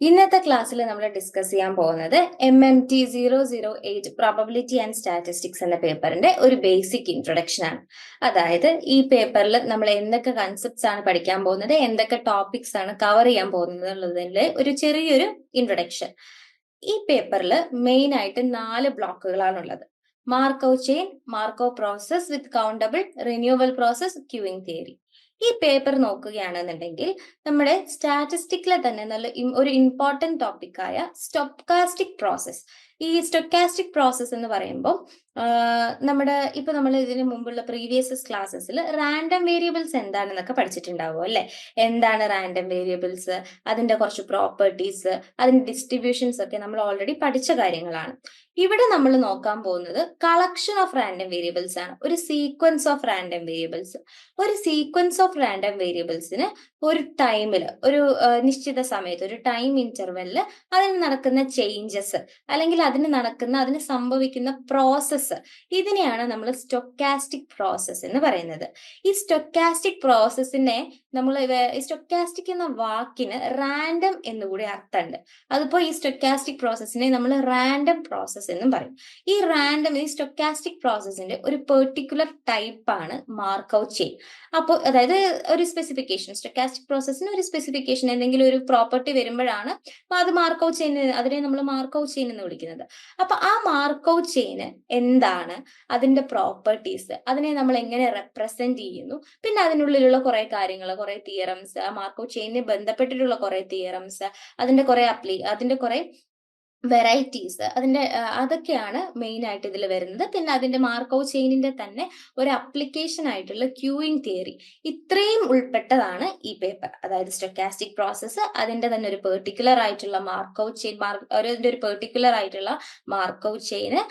ഇന്നത്തെ ക്ലാസ്സിൽ നമ്മൾ ഡിസ്കസ് ചെയ്യാൻ പോകുന്നത് M M T zero zero eight probability and statistics എന്ന പേപ്പറിന്റെ ഒരു ബേസിക് ഇൻട്രൊഡക്ഷൻ ആണ്. അതായത് ഈ പേപ്പറിൽ നമ്മൾ എന്തൊക്കെ കൺസെപ്റ്റ്സ് ആണ് പഠിക്കാൻ പോകുന്നത് എന്തൊക്കെ ടോപ്പിക്സ് ആണ് കവർ ചെയ്യാൻ പോകുന്നത് എന്നുള്ളതിന്റെ ഒരു ചെറിയൊരു ഇൻട്രൊഡക്ഷൻ ഈ പേപ്പറിൽ മെയിൻ ആയിട്ട് നാല് ബ്ലോക്കുകളാണ് Markov chain Markov process with countable renewal process queueing theory ഈ പേപ്പർ നോക്കുകയാണെന്നുണ്ടെങ്കിൽ നമ്മുടെ സ്റ്റാറ്റിസ്റ്റിക്കിലെ തന്നെ നല്ല ഒരു ഇമ്പോർട്ടന്റ് ടോപ്പിക്കായ സ്റ്റൊക്കാസ്റ്റിക് പ്രോസസ് ഈ സ്റ്റൊക്കാസ്റ്റിക് പ്രോസസ് എന്ന് പറയുമ്പോൾ നമ്മുടെ ഇപ്പൊ നമ്മൾ ഇതിന് മുമ്പുള്ള പ്രീവിയസ് ക്ലാസ്സസിൽ റാൻഡം വേരിയബിൾസ് എന്താണെന്നൊക്കെ പഠിച്ചിട്ടുണ്ടാവും അല്ലെ? എന്താണ് റാൻഡം വേരിയബിൾസ് അതിന്റെ കുറച്ച് പ്രോപ്പർട്ടീസ് അതിന്റെ ഡിസ്ട്രിബ്യൂഷൻസ് ഒക്കെ നമ്മൾ ഓൾറെഡി പഠിച്ച കാര്യങ്ങളാണ്. ഇവിടെ നമ്മൾ നോക്കാൻ പോകുന്നത് കളക്ഷൻ ഓഫ് റാൻഡം വേരിയബിൾസ് ആണ്. ഒരു സീക്വൻസ് ഓഫ് റാൻഡം വേരിയബിൾസ് ഒരു സീക്വൻസ് ഓഫ് റാൻഡം വേരിയബിൾസിന് ഒരു ടൈമിൽ ഒരു നിശ്ചിത സമയത്ത് ഒരു ടൈം ഇന്റർവെല്ലിൽ അതിന് നടക്കുന്ന ചേഞ്ചസ് അല്ലെങ്കിൽ അതിന് നടക്കുന്ന അതിന് സംഭവിക്കുന്ന പ്രോസസ്സ് ഇതിനെയാണ് നമ്മൾ സ്റ്റൊക്കാസ്റ്റിക് പ്രോസസ്സ് എന്ന് പറയുന്നത്. ഈ സ്റ്റൊക്കാസ്റ്റിക് പ്രോസസ്സിനെ നമ്മൾ സ്റ്റൊക്കാസ്റ്റിക് എന്ന വാക്കിന് റാൻഡം എന്നുകൂടി അർത്ഥമുണ്ട്. അതിപ്പോ ഈ സ്റ്റൊക്കാസ്റ്റിക് പ്രോസസ്സിനെ നമ്മൾ റാൻഡം പ്രോസസ്സ് എന്നും പറയും. ഈ റാൻഡം ഈ സ്റ്റൊക്കാസ്റ്റിക് പ്രോസസ്സിന്റെ ഒരു പെർട്ടിക്കുലർ ടൈപ്പ് ആണ് മാർക്കൗട്ട് ചെയിൻ അപ്പോൾ അതായത് ഒരു സ്പെസിഫിക്കേഷൻ സ്റ്റൊക്കാസ്റ്റിക് പ്രോസസ്സിന് ഒരു സ്പെസിഫിക്കേഷൻ എന്തെങ്കിലും ഒരു പ്രോപ്പർട്ടി വരുമ്പോഴാണ് അത് മാർക്കൗട്ട് ചെയിൻ അതിനെ നമ്മൾ മാർക്കൗട്ട് ചെയിൻ എന്ന് വിളിക്കുന്നത്. അപ്പൊ ആ മാർക്കൗട്ട് ചെയിന് എന്താണ്? അതിന്റെ പ്രോപ്പർട്ടീസ് അതിനെ നമ്മൾ എങ്ങനെ റെപ്രസെന്റ് ചെയ്യുന്നു? പിന്നെ അതിനുള്ളിലുള്ള കുറെ കാര്യങ്ങൾ കുറെ തിയറംസ് മാർക്കോ ചെയിനെ ബന്ധപ്പെട്ടിട്ടുള്ള കുറെ തിയറംസ് അതിന്റെ കുറെ അപ്ലി അതിന്റെ കുറെ വെറൈറ്റീസ് അതിന്റെ അതൊക്കെയാണ് മെയിൻ ആയിട്ട് ഇതിൽ വരുന്നത്. പിന്നെ അതിന്റെ മാർക്കോ ചെയിനിന്റെ തന്നെ ഒരു അപ്ലിക്കേഷൻ ആയിട്ടുള്ള ക്യൂയിങ് തിയറി ഇത്രയും ഉൾപ്പെട്ടതാണ് ഈ പേപ്പർ അതായത് സ്റ്റൊക്കാസ്റ്റിക് പ്രോസസ്സ് അതിന്റെ തന്നെ ഒരു പെർട്ടിക്കുലർ ആയിട്ടുള്ള മാർക്കോ ചെയിൻ അതിന്റെ ഒരു പെർട്ടിക്കുലർ ആയിട്ടുള്ള മാർക്കോ ചെയിന്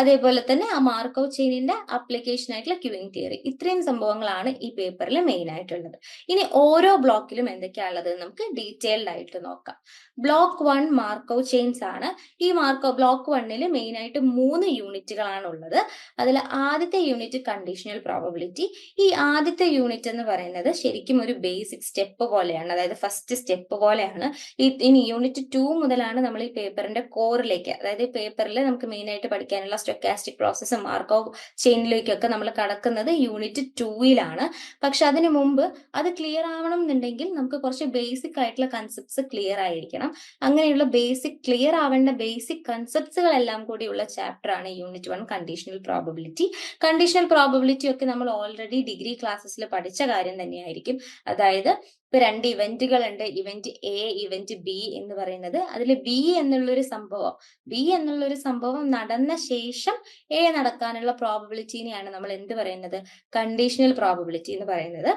അതേപോലെ തന്നെ ആ മാർക്കോ ചെയിനിന്റെ അപ്ലിക്കേഷൻ ആയിട്ടുള്ള ക്യൂയിങ് തിയറി ഇത്രയും സംഭവങ്ങളാണ് ഈ പേപ്പറിൽ മെയിൻ ആയിട്ടുള്ളത്. ഇനി ഓരോ ബ്ലോക്കിലും എന്തൊക്കെയാണുള്ളത് നമുക്ക് ഡീറ്റെയിൽഡ് ആയിട്ട് നോക്കാം. ബ്ലോക്ക് വൺ മാർക്കോ ചെയിൻസ് ആണ് ഈ മാർക്കോ ബ്ലോക്ക് വണ്ണിൽ മെയിൻ ആയിട്ട് മൂന്ന് യൂണിറ്റുകളാണ് ഉള്ളത് അതിൽ ആദ്യത്തെ യൂണിറ്റ് കണ്ടീഷണൽ പ്രോബബിലിറ്റി ഈ ആദ്യത്തെ യൂണിറ്റ് എന്ന് പറയുന്നത് ശരിക്കും ഒരു ബേസിക് സ്റ്റെപ്പ് പോലെയാണ്. അതായത് ഫസ്റ്റ് സ്റ്റെപ്പ് പോലെയാണ്. ഈ ഇനി യൂണിറ്റ് ടു മുതലാണ് നമ്മൾ ഈ പേപ്പറിന്റെ കോറിലേക്ക് അതായത് ഈ പേപ്പറിൽ നമുക്ക് മെയിൻ ആയിട്ട് പഠിക്കാനുള്ള സ്റ്റൊക്കാസ്റ്റിക് പ്രോസസ്സ് മാർക്കോ ചെയിനിലേക്കൊക്കെ നമ്മൾ കടക്കുന്നത് യൂണിറ്റ് ടൂയിലാണ് പക്ഷെ അതിനു മുമ്പ് അത് ക്ലിയർ ആവണം എന്നുണ്ടെങ്കിൽ നമുക്ക് കുറച്ച് ബേസിക് ആയിട്ടുള്ള കൺസെപ്റ്റ്സ് ക്ലിയർ ആയിരിക്കണം. അങ്ങനെയുള്ള ബേസിക് ക്ലിയർ ആവേണ്ട ബേസിക് കൺസെപ്റ്റ്സുകളെല്ലാം കൂടിയുള്ള ചാപ്റ്റർ ആണ് unit one conditional probability conditional probability ഒക്കെ നമ്മൾ ഓൾറെഡി ഡിഗ്രി ക്ലാസ്സസിൽ പഠിച്ച കാര്യം തന്നെയായിരിക്കും. അതായത് ഇപ്പൊ രണ്ട് ഇവന്റുകൾ ഉണ്ട് ഇവന്റ് എ ഇവന്റ് ബി എന്ന് പറയുന്നത്. അതിൽ ബി എന്നുള്ളൊരു സംഭവം ബി എന്നുള്ളൊരു സംഭവം നടന്ന ശേഷം എ നടക്കാനുള്ള പ്രോബബിലിറ്റിനെയാണ് നമ്മൾ എന്ത് പറയുന്നത്? കണ്ടീഷണൽ പ്രോബബിലിറ്റി എന്ന് പറയുന്നത്.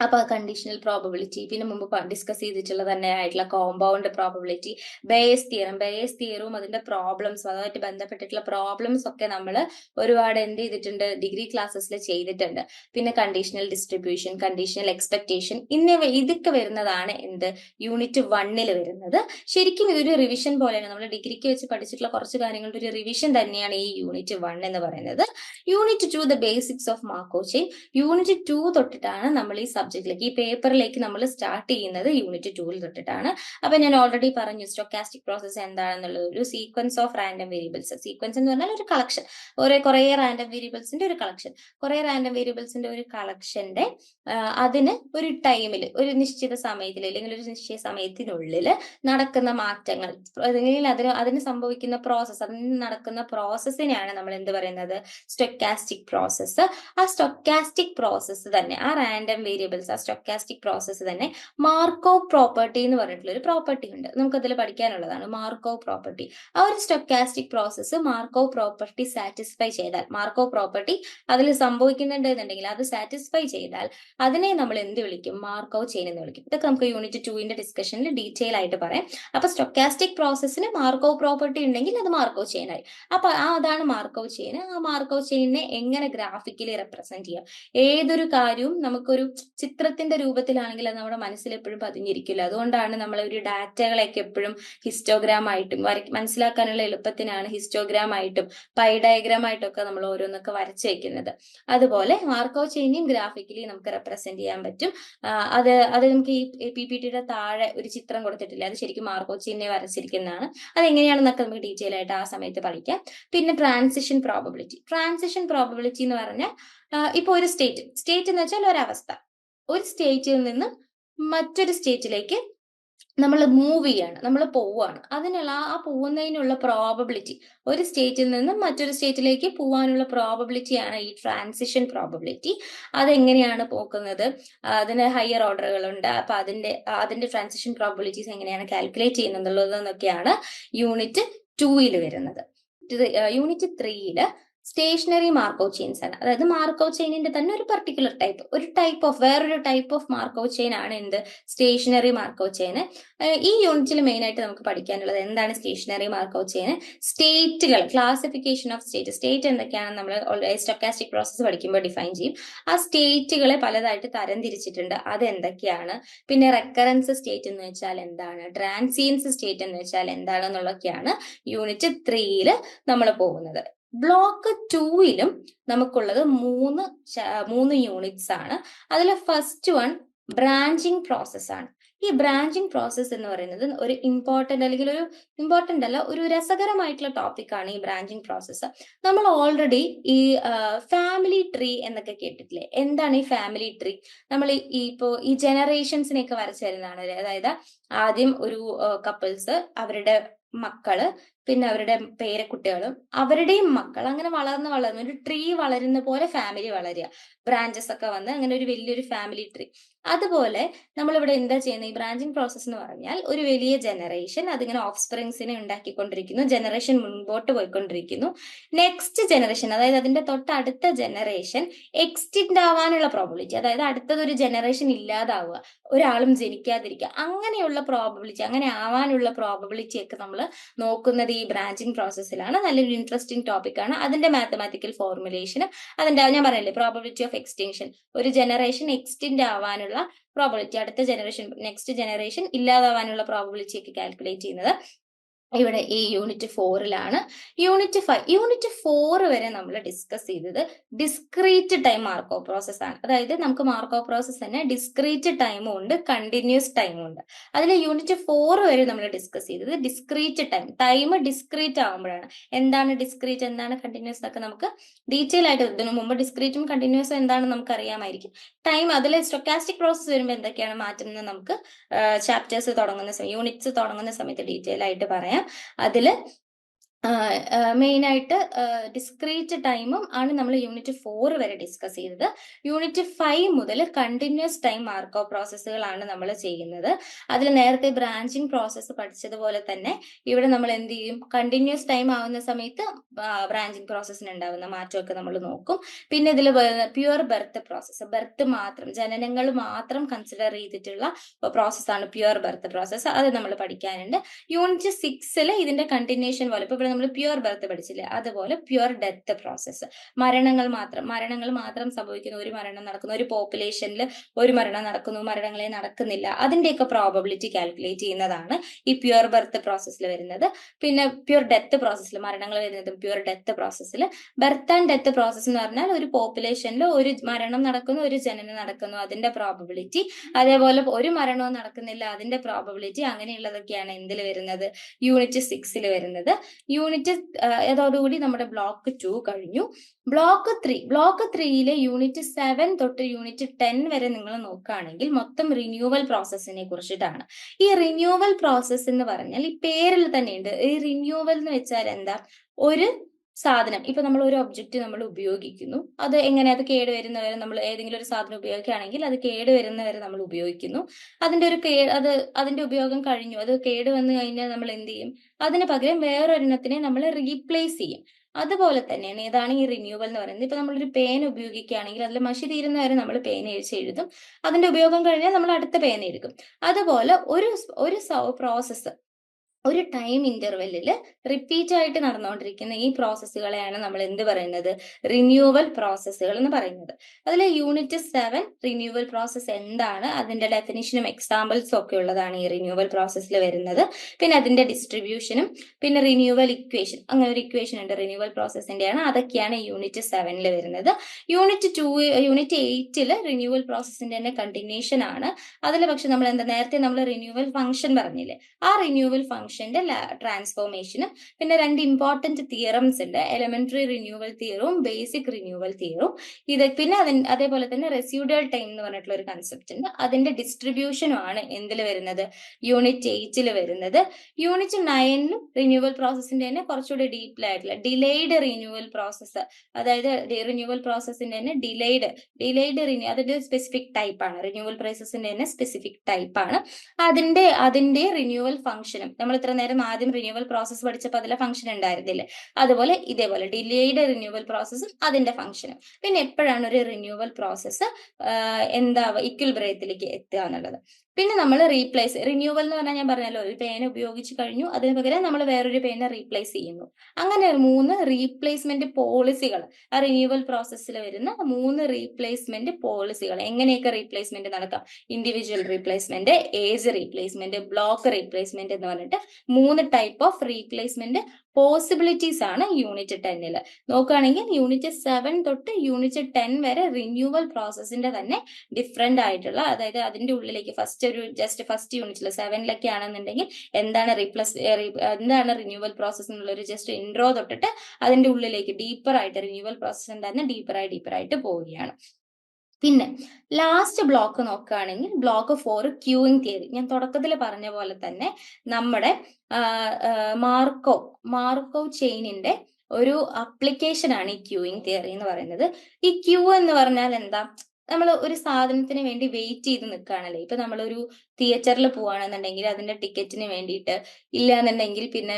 അപ്പൊ കണ്ടീഷണൽ പ്രോബബിലിറ്റി പിന്നെ മുമ്പ് ഡിസ്കസ് ചെയ്തിട്ടുള്ള തന്നെ ആയിട്ടുള്ള കോമ്പൗണ്ട് പ്രോബബിലിറ്റി ബേസ് തിയറും ബേസ് തിയറും അതിന്റെ പ്രോബ്ലംസും അതുമായിട്ട് ബന്ധപ്പെട്ടിട്ടുള്ള പ്രോബ്ലംസ് ഒക്കെ നമ്മൾ ഒരുപാട് എന്ത് ചെയ്തിട്ടുണ്ട്? ഡിഗ്രി ക്ലാസ്സസിൽ ചെയ്തിട്ടുണ്ട്. പിന്നെ കണ്ടീഷണൽ ഡിസ്ട്രിബ്യൂഷൻ കണ്ടീഷണൽ എക്സ്പെക്ടേഷൻ എന്നിവ ഇതൊക്കെ വരുന്നതാണ് എന്ത്? യൂണിറ്റ് വണ്ണിൽ വരുന്നത്. ശരിക്കും ഇതൊരു റിവിഷൻ പോലെയാണ്. നമ്മൾ ഡിഗ്രിക്ക് വെച്ച് പഠിച്ചിട്ടുള്ള കുറച്ച് കാര്യങ്ങളുടെ ഒരു റിവിഷൻ തന്നെയാണ് ഈ യൂണിറ്റ് വൺ എന്ന് പറയുന്നത്. Unit two the basics of Markov chain unit two തൊട്ടിട്ടാണ് നമ്മൾ ഈ സബ്ജക്റ്റിലേക്ക് ഈ പേപ്പറിലേക്ക് നമ്മൾ സ്റ്റാർട്ട് ചെയ്യുന്നത് യൂണിറ്റ് ടൂവിൽ തൊട്ടിട്ടാണ്. അപ്പൊ ഞാൻ ഓൾറെഡി പറഞ്ഞു സ്റ്റോക്കാസ്റ്റിക് പ്രോസസ് എന്താണെന്നുള്ളത് ഒരു sequence of random variables sequence എന്ന് പറഞ്ഞാൽ ഒരു കളക്ഷൻ ഓരോ കുറെ റാൻഡം വേരിയബിൾസിന്റെ ഒരു കളക്ഷൻ കുറെ റാൻഡം വേരിയബിൾസിന്റെ ഒരു കളക്ഷന്റെ അതിന് ഒരു ടൈമിൽ ഒരു നിശ്ചിത സമയത്തിൽ അല്ലെങ്കിൽ ഒരു നിശ്ചിത സമയത്തിനുള്ളിൽ നടക്കുന്ന മാറ്റങ്ങൾ. അല്ലെങ്കിൽ അതിന് അതിന് സംഭവിക്കുന്ന പ്രോസസ്സ് അതിന് നടക്കുന്ന പ്രോസസ്സിനെയാണ് നമ്മൾ എന്ത് പറയുന്നത്? സ്റ്റൊക്കാസ്റ്റിക് പ്രോസസ്സ് ആ സ്റ്റൊക്കാസ്റ്റിക് പ്രോസസ്സ് തന്നെ ആ റാൻഡം വേരിയബിൾസ് ആ സ്റ്റൊക്കാസ്റ്റിക് പ്രോസസ്സ് തന്നെ മാർക്കോ പ്രോപ്പർട്ടി എന്ന് പറഞ്ഞിട്ടുള്ള ഒരു പ്രോപ്പർട്ടി ഉണ്ട്. നമുക്ക് അതിൽ പഠിക്കാനുള്ളതാണ് മാർക്കോ പ്രോപ്പർട്ടി ആ ഒരു stochastic process Markov property satisfy ചെയ്താൽ മാർക്കോ പ്രോപ്പർട്ടി അതിൽ സംഭവിക്കുന്നുണ്ട് എന്നുണ്ടെങ്കിൽ അത് സാറ്റിസ്ഫൈ ചെയ്താൽ അതിനെ നമ്മൾ എന്ത് വിളിക്കും? മാർക്കോ ചെയിൻ എന്ന് വിളിക്കും. ഇതൊക്കെ നമുക്ക് യൂണിറ്റ് ടുവിന്റെ ഡിസ്കഷനിൽ ഡീറ്റെയിൽ ആയിട്ട് പറയാം. അപ്പൊ സ്റ്റൊക്കാസ്റ്റിക് പ്രോസസ്സിന് മാർക്കോ പ്രോപ്പർട്ടി ഉണ്ടെങ്കിൽ അത് മാർക്കോ ചെയിൻ ആയി. അപ്പൊ ആ അതാണ് മാർക്കോ ചെയിൻ ആ മാർക്കോ ചെയിനെ എങ്ങനെ ഗ്രാഫിക്കലി റെപ്രസെന്റ് ചെയ്യാം? ഏതൊരു കാര്യവും നമുക്കൊരു ചിത്രത്തിന്റെ രൂപത്തിലാണെങ്കിൽ അത് നമ്മുടെ മനസ്സിൽ എപ്പോഴും പതിഞ്ഞിരിക്കില്ല. അതുകൊണ്ടാണ് നമ്മൾ ഒരു ഡാറ്റകളെയൊക്കെ എപ്പോഴും ഹിസ്റ്റോഗ്രാം ആയിട്ടും വര മനസ്സിലാക്കാനുള്ള എളുപ്പത്തിനാണ് ഹിസ്റ്റോഗ്രാം ആയിട്ടും പൈ ഡയഗ്രാം ആയിട്ടൊക്കെ നമ്മൾ ഓരോന്നൊക്കെ വരച്ചു അതുപോലെ മാർക്കോ ചെയിനിയും ഗ്രാഫിക്കലി നമുക്ക് റെപ്രസെന്റ് ചെയ്യാൻ പറ്റും. അത് അത് നമുക്ക് ഈ പി പി ടിയുടെ താഴെ ഒരു ചിത്രം കൊടുത്തിട്ടില്ല? അത് ശരിക്കും മാർക്കോ ചെയിനെ വരച്ചിരിക്കുന്നതാണ്. അതെങ്ങനെയാണെന്നൊക്കെ നമുക്ക് ഡീറ്റെയിൽ ആയിട്ട് ആ സമയത്ത് പഠിക്കാം. പിന്നെ ട്രാൻസിഷൻ പ്രോബബിലിറ്റി. ട്രാൻസിഷൻ പ്രോബബിലിറ്റി എന്ന് പറഞ്ഞാൽ ഇപ്പൊ ഒരു സ്റ്റേറ്റ്. സ്റ്റേറ്റ് എന്ന് വെച്ചാൽ ഒരവസ്ഥ. ഒരു സ്റ്റേറ്റിൽ നിന്ന് മറ്റൊരു സ്റ്റേറ്റിലേക്ക് നമ്മൾ മൂവ് ചെയ്യാണ് നമ്മൾ പോവുകയാണ്. അതിനുള്ള ആ- പോകുന്നതിനുള്ള പ്രോബബിലിറ്റി ഒരു സ്റ്റേറ്റിൽ നിന്ന് മറ്റൊരു സ്റ്റേറ്റിലേക്ക് പോകാനുള്ള പ്രോബബിലിറ്റിയാണ് ഈ ട്രാൻസിഷൻ പ്രോബബിലിറ്റി അതെങ്ങനെയാണ് പോക്കുന്നത്? അതിന് ഹയർ ഓർഡറുകളുണ്ട് അപ്പൊ അതിന്റെ അതിന്റെ ട്രാൻസിഷൻ പ്രോബബിലിറ്റീസ് എങ്ങനെയാണ് കാൽക്കുലേറ്റ് ചെയ്യുന്നത് എന്നൊക്കെയാണ് യൂണിറ്റ് ടൂയിൽ വരുന്നത്. യൂണിറ്റ് ത്രീയിൽ സ്റ്റേഷനറി മാർക്കോ ചെയിൻസ് ആണ്. അതായത് മാർക്കോ ചെയിനിന്റെ തന്നെ ഒരു പർട്ടിക്കുലർ ടൈപ്പ് ഒരു ടൈപ്പ് ഓഫ് വേറൊരു ടൈപ്പ് ഓഫ് മാർക്കോ ചെയിൻ ആണ് എന്ത്? Stationary Markov chain. ഈ യൂണിറ്റിൽ മെയിൻ ആയിട്ട് നമുക്ക് പഠിക്കാനുള്ളത് എന്താണ് സ്റ്റേഷനറി മാർക്കോ ചെയിൻ? സ്റ്റേറ്റുകൾ ക്ലാസിഫിക്കേഷൻ ഓഫ് സ്റ്റേറ്റ് സ്റ്റേറ്റ് എന്തൊക്കെയാണ് നമ്മൾ സ്റ്റൊക്കാസ്റ്റിക് പ്രോസസ്സ് പഠിക്കുമ്പോൾ ഡിഫൈൻ ചെയ്യും. ആ സ്റ്റേറ്റുകളെ പലതായിട്ട് തരംതിരിച്ചിട്ടുണ്ട്. അത് എന്തൊക്കെയാണ് പിന്നെ റെക്കറൻസ് സ്റ്റേറ്റ് എന്ന് വെച്ചാൽ എന്താണ്? ട്രാൻസിയൻസ് സ്റ്റേറ്റ് എന്ന് വെച്ചാൽ എന്താണെന്നുള്ളതൊക്കെയാണ് യൂണിറ്റ് ത്രീയിൽ നമ്മൾ പോകുന്നത്. ബ്ലോക്ക് ടൂയിലും നമുക്കുള്ളത് മൂന്ന് മൂന്ന് യൂണിറ്റ്സ് ആണ്. അതിൽ ഫസ്റ്റ് വൺ ബ്രാഞ്ചിങ് പ്രോസസ് ആണ്. ഈ ബ്രാഞ്ചിങ് പ്രോസസ് എന്ന് പറയുന്നത് ഒരു ഇമ്പോർട്ടന്റ് അല്ലെങ്കിൽ ഒരു ഇമ്പോർട്ടന്റ് അല്ല ഒരു രസകരമായിട്ടുള്ള ടോപ്പിക് ആണ് ഈ ബ്രാഞ്ചിങ് പ്രോസസ്സ് നമ്മൾ ഓൾറെഡി ഈ ഫാമിലി ട്രീ എന്നൊക്കെ കേട്ടിട്ടില്ലേ? എന്താണ് ഈ ഫാമിലി ട്രീ നമ്മൾ ഈ ഇപ്പോ ഈ ജനറേഷൻസിനെയൊക്കെ വരച്ചു തരുന്നതാണ്? അതായത് ആദ്യം ഒരു കപ്പിൾസ് അവരുടെ മക്കൾ പിന്നെ അവരുടെ പേരക്കുട്ടികളും അവരുടെയും മക്കൾ അങ്ങനെ വളർന്ന് വളർന്ന് ഒരു ട്രീ വളരുന്ന പോലെ ഫാമിലി വളരുക. ബ്രാഞ്ചസ് ഒക്കെ വന്ന് അങ്ങനെ ഒരു വലിയൊരു ഫാമിലി ട്രീ അതുപോലെ നമ്മളിവിടെ എന്താ ചെയ്യുന്നത്? ഈ ബ്രാഞ്ചിങ് പ്രോസസ് എന്ന് പറഞ്ഞാൽ ഒരു വലിയ ജനറേഷൻ അതിങ്ങനെ ഓഫ് സ്പ്രിങ്സിനെ ഉണ്ടാക്കിക്കൊണ്ടിരിക്കുന്നു. ജനറേഷൻ മുൻപോട്ട് പോയിക്കൊണ്ടിരിക്കുന്നു. നെക്സ്റ്റ് ജനറേഷൻ അതായത് അതിന്റെ തൊട്ടടുത്ത ജനറേഷൻ എക്സ്റ്റിൻഡ് ആവാനുള്ള പ്രോബിലിറ്റി അതായത് അടുത്തതൊരു ജനറേഷൻ ഇല്ലാതാവുക ഒരാളും ജനിക്കാതിരിക്കുക അങ്ങനെയുള്ള പ്രോബിലിറ്റി അങ്ങനെ ആവാനുള്ള പ്രോബിലിറ്റി ഒക്കെ നമ്മൾ നോക്കുന്നത് ഈ ബ്രാഞ്ചിങ് പ്രോസസ്സിലാണ് നല്ലൊരു ഇൻട്രസ്റ്റിംഗ് ടോപ്പിക് ആണ്. അതിന്റെ മാത്തമാറ്റിക്കൽ ഫോർമുലേഷൻ അതിന്റെ ഞാൻ പറയല്ലേ പ്രോബിലിറ്റി ഓഫ് എക്സ്റ്റിങ്ഷൻ ഒരു ജനറേഷൻ എക്സ്റ്റിൻഡ് ആവാനുള്ള പ്രോബിലിറ്റി അടുത്ത ജനറേഷൻ നെക്സ്റ്റ് ജനറേഷൻ ഇല്ലാതാവാനുള്ള പ്രോബിലിറ്റി ഒക്കെ കാൽക്കുലേറ്റ് ചെയ്യുന്നത്. ഇവിടെ ഈ യൂണിറ്റ് ഫോറിലാണ് യൂണിറ്റ് ഫൈവ് യൂണിറ്റ് ഫോർ വരെ നമ്മൾ ഡിസ്കസ് ചെയ്തത് ഡിസ്ക്രീറ്റ് ടൈം മാർക്കോ പ്രോസസ് ആണ്. അതായത് നമുക്ക് മാർക്കോ പ്രോസസ് തന്നെ ഡിസ്ക്രീറ്റ് ടൈമും ഉണ്ട് കണ്ടിന്യൂസ് ടൈമും ഉണ്ട്. അതിൽ യൂണിറ്റ് ഫോർ വരെ നമ്മൾ ഡിസ്കസ് ചെയ്തത് ഡിസ്ക്രീറ്റ് ടൈം ടൈം ഡിസ്ക്രീറ്റ് ആകുമ്പോഴാണ് എന്താണ് ഡിസ്ക്രീറ്റ് എന്താണ് കണ്ടിന്യൂസ് എന്നൊക്കെ നമുക്ക് ഡീറ്റെയിൽ ആയിട്ട് ഇതിനു മുമ്പ് ഡിസ്ക്രീറ്റും കണ്ടിന്യൂസും എന്താണെന്ന് നമുക്ക് അറിയാമായിരിക്കും ടൈം അതിൽ സ്റ്റൊക്കാസ്റ്റിക് പ്രോസസ് വരുമ്പോൾ എന്തൊക്കെയാണ് മാറ്റുന്നത് നമുക്ക് ചാപ്റ്റേഴ്സ് തുടങ്ങുന്ന യൂണിറ്റ്സ് തുടങ്ങുന്ന സമയത്ത് ഡീറ്റെയിൽ ആയിട്ട് പറയാം. അതിൽ മെയിൻ ആയിട്ട് ഡിസ്ക്രീറ്റ് ടൈമും ആണ് നമ്മൾ യൂണിറ്റ് ഫോർ വരെ ഡിസ്കസ് ചെയ്തത്. യൂണിറ്റ് ഫൈവ് മുതൽ കണ്ടിന്യൂസ് ടൈം മാർക്കോ പ്രോസസ്സുകളാണ് നമ്മൾ ചെയ്യുന്നത്. അതിൽ നേരത്തെ ബ്രാഞ്ചിങ് പ്രോസസ്സ് പഠിച്ചതുപോലെ തന്നെ ഇവിടെ നമ്മൾ എന്ത് ചെയ്യും? കണ്ടിന്യൂസ് ടൈം ആവുന്ന സമയത്ത് ബ്രാഞ്ചിങ് പ്രോസസ്സിന് ഉണ്ടാവുന്ന മാറ്റമൊക്കെ നമ്മൾ നോക്കും. പിന്നെ ഇതിൽ പ്യുവർ ബർത്ത് പ്രോസസ്സ് ബർത്ത് മാത്രം ജനനങ്ങൾ മാത്രം കൺസിഡർ ചെയ്തിട്ടുള്ള പ്രോസസ്സാണ് പ്യുവർ ബർത്ത് പ്രോസസ്സ് അത് നമ്മൾ പഠിക്കാനുണ്ട്. യൂണിറ്റ് സിക്സിൽ ഇതിന്റെ കണ്ടിന്യൂഷൻ പോലെ ഇപ്പൊ നമ്മൾ പ്യുവർ ബർത്ത് പഠിച്ചില്ലേ? അതുപോലെ പ്യുവർ ഡെത്ത് പ്രോസസ്സ് മരണങ്ങൾ മാത്രം മരണങ്ങൾ മാത്രം സംഭവിക്കുന്നു ഒരു മരണം നടക്കുന്നു. ഒരു പോപ്പുലേഷനിൽ ഒരു മരണം നടക്കുന്നു മരണങ്ങളെ നടക്കുന്നില്ല. അതിന്റെയൊക്കെ പ്രോബബിലിറ്റി കാൽക്കുലേറ്റ് ചെയ്യുന്നതാണ് ഈ പ്യുവർ ബർത്ത് പ്രോസസ്സിൽ വരുന്നത്. പിന്നെ പ്യുവർ ഡെത്ത് പ്രോസസ്സിൽ മരണങ്ങൾ വരുന്നതും പ്യുവർ ഡെത്ത് പ്രോസസ്സിൽ ബർത്ത് ആൻഡ് ഡെത്ത് പ്രോസസ്സ് എന്ന് പറഞ്ഞാൽ ഒരു പോപ്പുലേഷനിൽ ഒരു മരണം നടക്കുന്നു ഒരു ജനനം നടക്കുന്നു. അതിന്റെ പ്രോബബിലിറ്റി അതേപോലെ ഒരു മരണവും നടക്കുന്നില്ല. അതിന്റെ പ്രോബബിലിറ്റി അങ്ങനെയുള്ളതൊക്കെയാണ് എന്തിൽ വരുന്നത്? യൂണിറ്റ് സിക്സിൽ വരുന്നത്. യൂണിറ്റ് അതോടുകൂടി നമ്മുടെ ബ്ലോക്ക് ടു കഴിഞ്ഞു. ബ്ലോക്ക് ത്രീ ബ്ലോക്ക് ത്രീയിലെ യൂണിറ്റ് സെവൻ തൊട്ട് യൂണിറ്റ് ടെൻ വരെ നിങ്ങൾ നോക്കുകയാണെങ്കിൽ മൊത്തം റിന്യൂവൽ പ്രോസസ്സിനെ കുറിച്ചിട്ടാണ്. ഈ റിന്യൂവൽ പ്രോസസ്സ് എന്ന് പറഞ്ഞാൽ ഈ പേരിൽ തന്നെയുണ്ട്. ഈ റിന്യൂവൽ എന്ന് വെച്ചാൽ എന്താ? ഒരു സാധനം. ഇപ്പൊ നമ്മൾ ഒരു ഒബ്ജക്റ്റ് നമ്മൾ ഉപയോഗിക്കുന്നു. അത് എങ്ങനെ അത് കേടുവരുന്നവരെ നമ്മൾ ഏതെങ്കിലും ഒരു സാധനം ഉപയോഗിക്കുകയാണെങ്കിൽ അത് കേട് കേടുവരുന്നവരെ നമ്മൾ ഉപയോഗിക്കുന്നു. അതിന്റെ ഒരു കേ അത് അതിന്റെ ഉപയോഗം കഴിഞ്ഞു. അത് കേട് വന്നു കഴിഞ്ഞാൽ നമ്മൾ എന്ത് ചെയ്യും? അതിന് പകരം വേറൊരെണ്ണത്തിനെ നമ്മൾ റീപ്ലേസ് ചെയ്യും. അതുപോലെ തന്നെയാണ് ഏതാണ് ഈ റിന്യൂവൽ എന്ന് പറയുന്നത്. ഇപ്പൊ നമ്മളൊരു പേൻ ഉപയോഗിക്കുകയാണെങ്കിൽ അതിൽ മഷി തീരുന്ന വരെ നമ്മൾ പേന എഴുതി എഴുതും. അതിന്റെ ഉപയോഗം കഴിഞ്ഞാൽ നമ്മൾ അടുത്ത പേന എടുക്കും അതുപോലെ ഒരു ഒരു പ്രോസസ്സ് ഒരു ടൈം ഇന്റർവെല്ലിൽ റിപ്പീറ്റ് ആയിട്ട് നടന്നുകൊണ്ടിരിക്കുന്ന ഈ പ്രോസസ്സുകളെയാണ് നമ്മൾ എന്ത് പറയുന്നത്? റിന്യൂവൽ പ്രോസസ്സുകൾ എന്ന് പറയുന്നത്. അതിൽ യൂണിറ്റ് സെവൻ റിന്യൂവൽ പ്രോസസ്സ് എന്താണ്? അതിന്റെ ഡെഫിനിഷനും എക്സാമ്പിൾസും ഒക്കെ ഉള്ളതാണ് ഈ റിന്യൂവൽ പ്രോസസ്സിൽ വരുന്നത്. പിന്നെ അതിന്റെ ഡിസ്ട്രിബ്യൂഷനും പിന്നെ റിന്യൂവൽ ഇക്വേഷൻ അങ്ങനെ ഒരു ഇക്വേഷൻ ഉണ്ട് റിന്യൂവൽ പ്രോസസ്സിന്റെയാണ് അതൊക്കെയാണ് യൂണിറ്റ് സെവനിൽ വരുന്നത്. യൂണിറ്റ് ടു യൂണിറ്റ് എയ്റ്റിൽ റിന്യൂവൽ പ്രോസസ്സിന്റെ തന്നെ കണ്ടിന്യൂഷൻ ആണ്. അതിൽ പക്ഷെ നമ്മൾ എന്താ നേരത്തെ നമ്മൾ റിന്യൂവൽ ഫംഗ്ഷൻ പറഞ്ഞില്ലേ? ആ റിന്യൂവൽ ഫംഗ്ഷന്റെ ട്രാൻസ്ഫോർമേഷന് പിന്നെ രണ്ട് ഇമ്പോർട്ടന്റ് തിയറംസ് ഉണ്ട്. എലമെന്ററി റിന്യൂവൽ തിയറും ബേസിക് റിന്യൂവൽ തിയറും ഇത് പിന്നെ അതിന് അതേപോലെ തന്നെ റെസ്യൂഡൽ ടൈം എന്ന് പറഞ്ഞിട്ടുള്ള ഒരു കൺസെപ്റ്റ് ഉണ്ട്. അതിന്റെ ഡിസ്ട്രിബ്യൂഷനും ആണ് എന്തിൽ വരുന്നത്? യൂണിറ്റ് എയ്റ്റിൽ വരുന്നത്. യൂണിറ്റ് നയനിലും റിന്യൂവൽ പ്രോസസ്സിന്റെ തന്നെ കുറച്ചുകൂടി ഡീപ്പിലായിട്ടുള്ള ഡിലേഡ് റിന്യൂവൽ പ്രോസസ്സ് അതായത് റിന്യൂവൽ പ്രോസസ്സിന്റെ തന്നെ ഡിലേഡ് ഡിലേഡ് റിന്യൂ അതിന്റെ സ്പെസിഫിക് ടൈപ്പ് ആണ്. റിന്യൂവൽ പ്രോസസ്സിന്റെ തന്നെ സ്പെസിഫിക് ടൈപ്പ് ആണ്. അതിന്റെ അതിന്റെ റിന്യൂവൽ ഫംഗ്ഷനും നമ്മൾ ഇത്ര നേരം ആദ്യം റിന്യൂവൽ പ്രോസസ്സ് പഠിച്ചപ്പോൾ അതിലെ ഫംഗ്ഷൻ ഉണ്ടായിരുന്നില്ല. അതുപോലെ ഇതേപോലെ ഡിലേഡ് റിന്യൂവൽ പ്രോസസ്സും അതിന്റെ ഫംഗ്ഷനും പിന്നെ എപ്പോഴാണ് ഒരു റിന്യൂവൽ പ്രോസസ്സ് എന്താ ഇക്വൽ ബ്രേത്തിലേക്ക് എത്തുക എന്നുള്ളത്. പിന്നെ നമ്മൾ റീപ്ലേസ് റിന്യൂവൽ എന്ന് പറഞ്ഞാൽ ഞാൻ പറഞ്ഞല്ലോ ഒരു പേന ഉപയോഗിച്ച് കഴിഞ്ഞു. അതിന് പകരം നമ്മൾ വേറൊരു പേന റീപ്ലേസ് ചെയ്യുന്നു. അങ്ങനെ മൂന്ന് റീപ്ലേസ്മെന്റ് പോളിസികൾ ആ റിന്യൂവൽ പ്രോസസ്സിൽ വരുന്ന മൂന്ന് റീപ്ലേസ്മെന്റ് പോളിസികൾ എങ്ങനെയൊക്കെ റീപ്ലേസ്മെന്റ് നടക്കാം individual replacement age replacement block replacement എന്ന് പറഞ്ഞിട്ട് മൂന്ന് ടൈപ്പ് ഓഫ് റീപ്ലേസ്മെന്റ് പോസിബിലിറ്റീസ് ആണ് യൂണിറ്റ് ടെന്നിൽ നോക്കുകയാണെങ്കിൽ യൂണിറ്റ് സെവൻ തൊട്ട് യൂണിറ്റ് ടെൻ വരെ റിന്യൂവൽ പ്രോസസ്സിന്റെ തന്നെ ഡിഫറെന്റ് ആയിട്ടുള്ള അതായത് അതിന്റെ ഉള്ളിലേക്ക് ഫസ്റ്റ് ഒരു ജസ്റ്റ് ഫസ്റ്റ് യൂണിറ്റിൽ സെവനിലൊക്കെ ആണെന്നുണ്ടെങ്കിൽ എന്താണ് റീപ്ലസ് എന്താണ് റിന്യൂവൽ പ്രോസസ് എന്നുള്ള ഒരു ജസ്റ്റ് ഇൻട്രോ തൊട്ടിട്ട് അതിന്റെ ഉള്ളിലേക്ക് ഡീപ്പർ ആയിട്ട് റിന്യൂവൽ പ്രോസസ്സിന് തന്നെ ഡീപ്പറായി ഡീപ്പറായിട്ട് പോവുകയാണ്. പിന്നെ ലാസ്റ്റ് ബ്ലോക്ക് നോക്കുകയാണെങ്കിൽ ബ്ലോക്ക് ഫോർ ക്യൂയിങ് തിയറി ഞാൻ തുടക്കത്തിൽ പറഞ്ഞ പോലെ തന്നെ നമ്മുടെ മാർക്കോ മാർക്കോ ചെയിനിന്റെ ഒരു അപ്ലിക്കേഷൻ ആണ് ഈ ക്യൂയിങ് തിയറി എന്ന് പറയുന്നത്. ഈ ക്യൂ എന്ന് പറഞ്ഞാൽ എന്താ? നമ്മൾ ഒരു സാധനത്തിന് വേണ്ടി വെയിറ്റ് ചെയ്ത് നിൽക്കുകയാണല്ലേ ഇപ്പൊ നമ്മളൊരു തിയേറ്ററിൽ പോവാണെന്നുണ്ടെങ്കിൽ അതിന്റെ ടിക്കറ്റിന് വേണ്ടിയിട്ട് ഇല്ല എന്നുണ്ടെങ്കിൽ പിന്നെ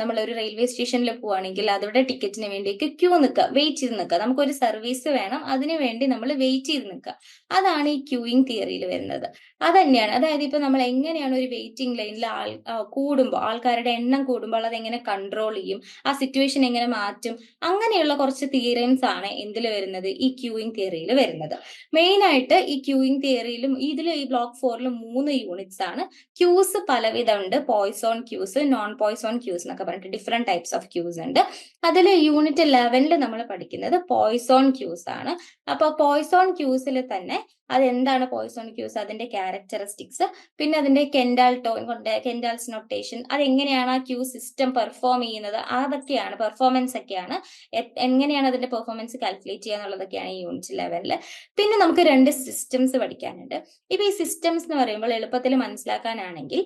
നമ്മളൊരു റെയിൽവേ സ്റ്റേഷനിൽ പോവാണെങ്കിൽ അവരുടെ ടിക്കറ്റിന് വേണ്ടിയിട്ട് ക്യൂ നിൽക്കുക വെയിറ്റ് ചെയ്ത് നിൽക്കുക നമുക്കൊരു സർവീസ് വേണം അതിനു വേണ്ടി നമ്മൾ വെയിറ്റ് ചെയ്ത് നിൽക്കുക അതാണ് ഈ ക്യൂയിങ് തിയറിയിൽ വരുന്നത്. അത് തന്നെയാണ് അതായത് ഇപ്പൊ നമ്മൾ എങ്ങനെയാണ് ഒരു വെയിറ്റിംഗ് ലൈനിൽ ആൾ കൂടുമ്പോൾ ആൾക്കാരുടെ എണ്ണം കൂടുമ്പോൾ അത് എങ്ങനെ കൺട്രോൾ ചെയ്യും ആ സിറ്റുവേഷൻ എങ്ങനെ മാറ്റും അങ്ങനെയുള്ള കുറച്ച് തിയറംസ് ആണ് എന്തിൽ വരുന്നത്? ഈ ക്യൂയിങ് തിയറിയിൽ വരുന്നത്. മെയിൻ ആയിട്ട് ഈ ക്യൂയിങ് തിയറിയിലും ഇതിൽ ഈ ബ്ലോക്ക് ഫോറിലും മൂന്ന് യൂണിറ്റ്സ് ആണ്. ക്യൂസ് പലവിധം ഉണ്ട് Poisson queues non Poisson queues എന്നൊക്കെ പറഞ്ഞിട്ട് ഡിഫറെന്റ് ടൈപ്സ് ഓഫ് ക്യൂസ് ഉണ്ട്. അതിൽ യൂണിറ്റ് ലെവനിൽ നമ്മൾ പഠിക്കുന്നത് പോയ്സോൺ ക്യൂസ് ആണ്. അപ്പൊ പോയ്സോൺ ക്യൂസിൽ തന്നെ അതെന്താണ് പോയിസോണിക് യൂസ് അതിന്റെ ക്യാരക്ടറിസ്റ്റിക്സ് പിന്നെ അതിന്റെ കെൻഡാൽ ടോൺ കൊണ്ട് കെൻഡാൽസ് നൊട്ടേഷൻ അതെങ്ങനെയാണ് ആ ക്യൂ സിസ്റ്റം പെർഫോം ചെയ്യുന്നത്? അതൊക്കെയാണ് പെർഫോമൻസ് ഒക്കെയാണ്. എങ്ങനെയാണ് അതിന്റെ പെർഫോമൻസ് കാൽക്കുലേറ്റ് ചെയ്യുക എന്നുള്ളതൊക്കെയാണ് ഈ യൂണിറ്റ് ലെവലിൽ പിന്നെ നമുക്ക് രണ്ട് സിസ്റ്റംസ് പഠിക്കാനുണ്ട്. ഇപ്പൊ ഈ സിസ്റ്റംസ് എന്ന് പറയുമ്പോൾ എളുപ്പത്തിൽ മനസ്സിലാക്കാനാണെങ്കിൽ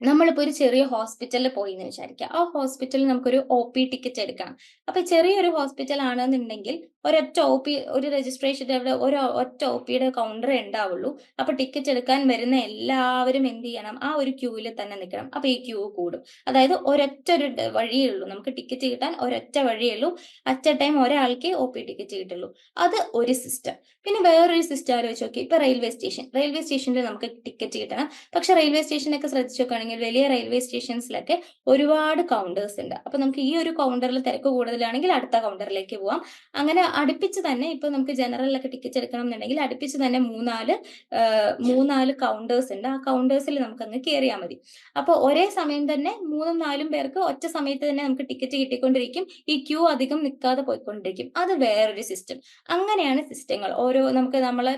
നമ്മളിപ്പോ ഒരു ചെറിയ ഹോസ്പിറ്റലിൽ പോയി എന്ന് വിചാരിക്കുക. ആ ഹോസ്പിറ്റലിൽ നമുക്കൊരു ഒ പി ടിക്കറ്റ് എടുക്കണം. അപ്പൊ ചെറിയൊരു ഹോസ്പിറ്റൽ ആണെന്നുണ്ടെങ്കിൽ ഒരൊറ്റ ഒ പി ഒരു രജിസ്ട്രേഷൻ അവിടെ ഒരു ഒറ്റ ഒ പിയുടെ കൗണ്ടർ ഉണ്ടാവുള്ളൂ. അപ്പൊ ടിക്കറ്റ് എടുക്കാൻ വരുന്ന എല്ലാവരും എന്ത് ചെയ്യണം? ആ ഒരു ക്യൂവിൽ തന്നെ നിൽക്കണം. അപ്പൊ ഈ ക്യൂ കൂടും. അതായത് ഒരൊറ്റ ഒരു വഴിയേ ഉള്ളൂ. നമുക്ക് ടിക്കറ്റ് കിട്ടാൻ ഒരൊറ്റ വഴിയേ ഉള്ളൂ. അറ്റ് എ ടൈം ഒരാൾക്ക് ഒ പി ടിക്കറ്റ് കിട്ടുള്ളൂ. അത് ഒരു സിസ്റ്റം പിന്നെ വേറൊരു സിസ്റ്റം ആലോചിച്ച് നോക്കി ഇപ്പൊ റെയിൽവേ സ്റ്റേഷൻ റെയിൽവേ സ്റ്റേഷനിൽ നമുക്ക് ടിക്കറ്റ് കിട്ടണം. പക്ഷെ റെയിൽവേ സ്റ്റേഷനൊക്കെ ശ്രദ്ധിച്ചു നോക്കുകയാണെങ്കിൽ വലിയ റെയിൽവേ സ്റ്റേഷൻസിലൊക്കെ ഒരുപാട് കൗണ്ടേഴ്സ് ഉണ്ട്. അപ്പൊ നമുക്ക് ഈ ഒരു കൗണ്ടറിൽ തിരക്ക് കൂടുതലാണെങ്കിൽ അടുത്ത കൗണ്ടറിലേക്ക് പോവാം. അങ്ങനെ അടുപ്പിച്ച് തന്നെ ഇപ്പൊ നമുക്ക് ജനറലിലൊക്കെ ടിക്കറ്റ് എടുക്കണം എന്നുണ്ടെങ്കിൽ അടുപ്പിച്ച് തന്നെ മൂന്നാൽ മൂന്നാൽ കൗണ്ടേഴ്സ് ഉണ്ട്. ആ കൗണ്ടേഴ്സിൽ നമുക്ക് അങ്ങ് കയറിയാൽ മതി. അപ്പോൾ ഒരേ സമയം തന്നെ മൂന്നും നാലും പേർക്ക് ഒറ്റ സമയത്ത് തന്നെ നമുക്ക് ടിക്കറ്റ് കിട്ടിക്കൊണ്ടിരിക്കും. ഈ ക്യൂ അധികം നിൽക്കാതെ പോയിക്കൊണ്ടിരിക്കും. അത് വേറൊരു സിസ്റ്റം അങ്ങനെയാണ് സിസ്റ്റങ്ങൾ ഓരോ നമുക്ക് നമ്മൾ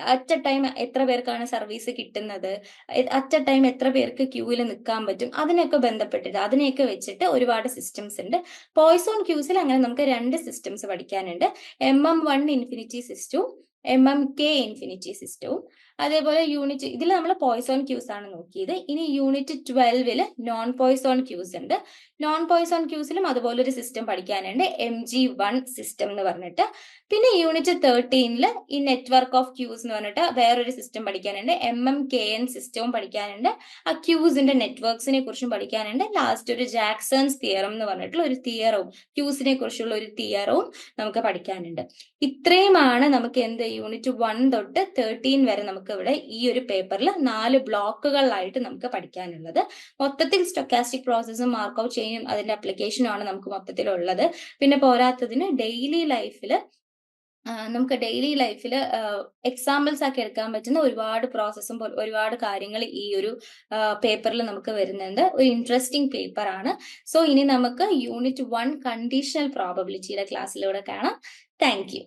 അറ്റ് എ ടൈം എത്ര പേർക്കാണ് സർവീസ് കിട്ടുന്നത്? അറ്റ് എ ടൈം എത്ര പേർക്ക് ക്യൂവിൽ നിൽക്കാൻ പറ്റും? അതിനൊക്കെ ബന്ധപ്പെട്ടിട്ട് അതിനെയൊക്കെ വെച്ചിട്ട് ഒരുപാട് സിസ്റ്റംസ് ഉണ്ട്. പോയ്സോൺ ക്യൂസിൽ അങ്ങനെ നമുക്ക് രണ്ട് സിസ്റ്റംസ് പഠിക്കാനുണ്ട്. എം എം വൺ ഇൻഫിനിറ്റി സിസ്റ്റവും എം എം കെ ഇൻഫിനിറ്റി സിസ്റ്റവും അതേപോലെ യൂണിറ്റ് ഇതിൽ നമ്മൾ പോയ്സോൺ ക്യൂസ് ആണ് നോക്കിയത്. ഇനി യൂണിറ്റ് ട്വൽവിൽ നോൺ പോയ്സോൺ ക്യൂസ് ഉണ്ട്. നോൺ പോയ്സോൺ ക്യൂസിലും അതുപോലെ ഒരു സിസ്റ്റം പഠിക്കാനുണ്ട്. എം ജി വൺ സിസ്റ്റം എന്ന് പറഞ്ഞിട്ട്. പിന്നെ യൂണിറ്റ് തേർട്ടീനിൽ ഈ നെറ്റ്വർക്ക് ഓഫ് ക്യൂസ് എന്ന് പറഞ്ഞിട്ട് വേറൊരു സിസ്റ്റം പഠിക്കാനുണ്ട്. എം എം കെ എൻ സിസ്റ്റവും പഠിക്കാനുണ്ട്. ആ ക്യൂസിന്റെ നെറ്റ്വർക്സിനെ കുറിച്ചും പഠിക്കാനുണ്ട്. ലാസ്റ്റ് ഒരു ജാക്സൺസ് തിയറം എന്ന് പറഞ്ഞിട്ടുള്ള ഒരു തിയറവും ക്യൂസിനെ കുറിച്ചുള്ള ഒരു തിയറവും നമുക്ക് പഠിക്കാനുണ്ട്. ഇത്രയുമാണ് നമുക്ക് എന്ത് യൂണിറ്റ് വൺ തൊട്ട് തേർട്ടീൻ വരെ നമുക്ക് നമുക്ക് ഇവിടെ ഈ ഒരു പേപ്പറിൽ നാല് ബ്ലോക്കുകളിലായിട്ട് നമുക്ക് പഠിക്കാനുള്ളത്. മൊത്തത്തിൽ സ്റ്റൊക്കാസ്റ്റിക് പ്രോസസ്സും മാർക്കൗട്ട് ചെയ്യും അതിന്റെ അപ്ലിക്കേഷനും ആണ് നമുക്ക് മൊത്തത്തിലുള്ളത്. പിന്നെ പോരാത്തതിന് ഡെയിലി ലൈഫിൽ നമുക്ക് ഡെയിലി ലൈഫിൽ എക്സാമ്പിൾസ് ആക്കി എടുക്കാൻ പറ്റുന്ന ഒരുപാട് പ്രോസസ്സും ഒരുപാട് കാര്യങ്ങൾ ഈ ഒരു പേപ്പറിൽ നമുക്ക് വരുന്നുണ്ട്. ഒരു ഇൻട്രസ്റ്റിംഗ് പേപ്പർ ആണ്. സോ ഇനി നമുക്ക് യൂണിറ്റ് വൺ കണ്ടീഷണൽ പ്രോബബിലിറ്റിയുടെ ക്ലാസ്സിലൂടെ കാണാം. Thank you